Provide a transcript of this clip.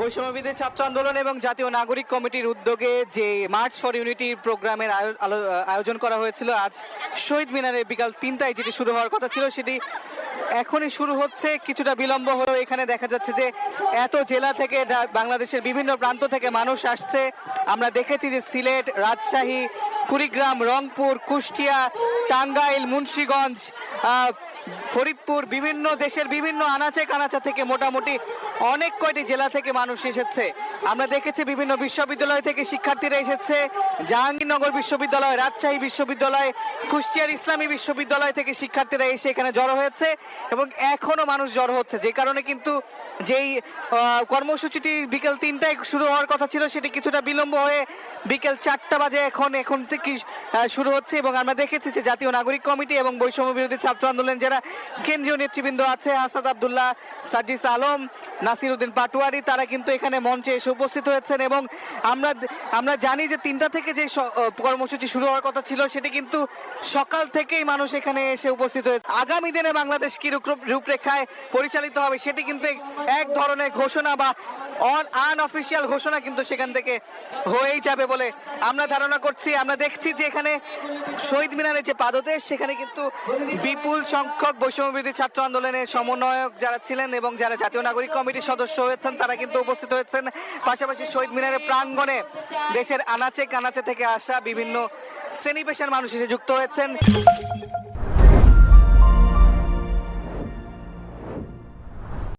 বৈষম্যবিধি ছাত্র আন্দোলন এবং জাতীয় নাগরিক কমিটির উদ্যোগে যে মার্চ ফর ইউনিটি প্রোগ্রামের আয়োজন করা হয়েছিল, আজ শহীদ মিনারে বিকাল তিনটায় যেটি শুরু হওয়ার কথা ছিল, সেটি এখনই শুরু হচ্ছে, কিছুটা বিলম্ব হলেও এখানে দেখা যাচ্ছে যে এত জেলা থেকে বাংলাদেশের বিভিন্ন প্রান্ত থেকে মানুষ আসছে। আমরা দেখেছি যে সিলেট, রাজশাহী, কুড়িগ্রাম, রংপুর, কুষ্টিয়া, টাঙ্গাইল, মুন্সীগঞ্জ ফরিদপুর, বিভিন্ন দেশের বিভিন্ন আনাচে কানাচা থেকে মোটামুটি অনেক কয়টি জেলা থেকে মানুষ এসেছে। আমরা দেখেছি বিভিন্ন বিশ্ববিদ্যালয় থেকে শিক্ষার্থীরা এসেছে। জাহাঙ্গীরনগর বিশ্ববিদ্যালয়, রাজশাহী বিশ্ববিদ্যালয়, কুষ্টিয়ার ইসলামী বিশ্ববিদ্যালয় থেকে শিক্ষার্থীরা এসে এখানে জড়ো হয়েছে। এবং এখনও মানুষ জড় হচ্ছে। যে কারণে কিন্তু যেই কর্মসূচিটি বিকেল তিনটায় শুরু হওয়ার কথা ছিল, সেটি কিছুটা বিলম্ব হয়ে বিকেল চারটা বাজে এখন এখন থেকে শুরু হচ্ছে এবং আমরা দেখেছি যে জাতীয় নাগরিক কমিটি এবং বৈষম্য বিরোধী ছাত্র আন্দোলন যারা কেন্দ্রীয় নেতৃবৃন্দ আছে হাসাদ আবদুল্লাহ, সাজিস আলম নাসির উদ্দিন পাটোয়ারি, তারা কিন্তু এখানে মঞ্চে এসে উপস্থিত হয়েছেন এবং আমরা আমরা জানি যে তিনটা থেকে যে কর্মসূচি শুরু হওয়ার কথা ছিল, সেটি কিন্তু সকাল থেকেই মানুষ এখানে এসে উপস্থিত হয়েছে। আগামী দিনে বাংলাদেশ কি রূপ- রূপরেখায় পরিচালিত হবে, সেটি কিন্তু এক ধরনের ঘোষণা বা অন আনঅফিসিয়াল ঘোষণা কিন্তু সেখান থেকে হয়েই যাবে বলে আমরা ধারণা করছি। আমরা দেখছি যে এখানে শহীদ মিনারের যে পাদদেশ, সেখানে কিন্তু বিপুল সংখ্যক বৈষম্যবিরোধী ছাত্র আন্দোলনের সমন্বয়ক যারা ছিলেন এবং যারা জাতীয় নাগরিক কমিটির সদস্য হয়েছেন, তারা কিন্তু উপস্থিত হয়েছেন। পাশাপাশি শহীদ মিনারের প্রাঙ্গণে দেশের আনাচে কানাচে থেকে আসা বিভিন্ন শ্রেণি পেশার মানুষ এসে যুক্ত হয়েছেন।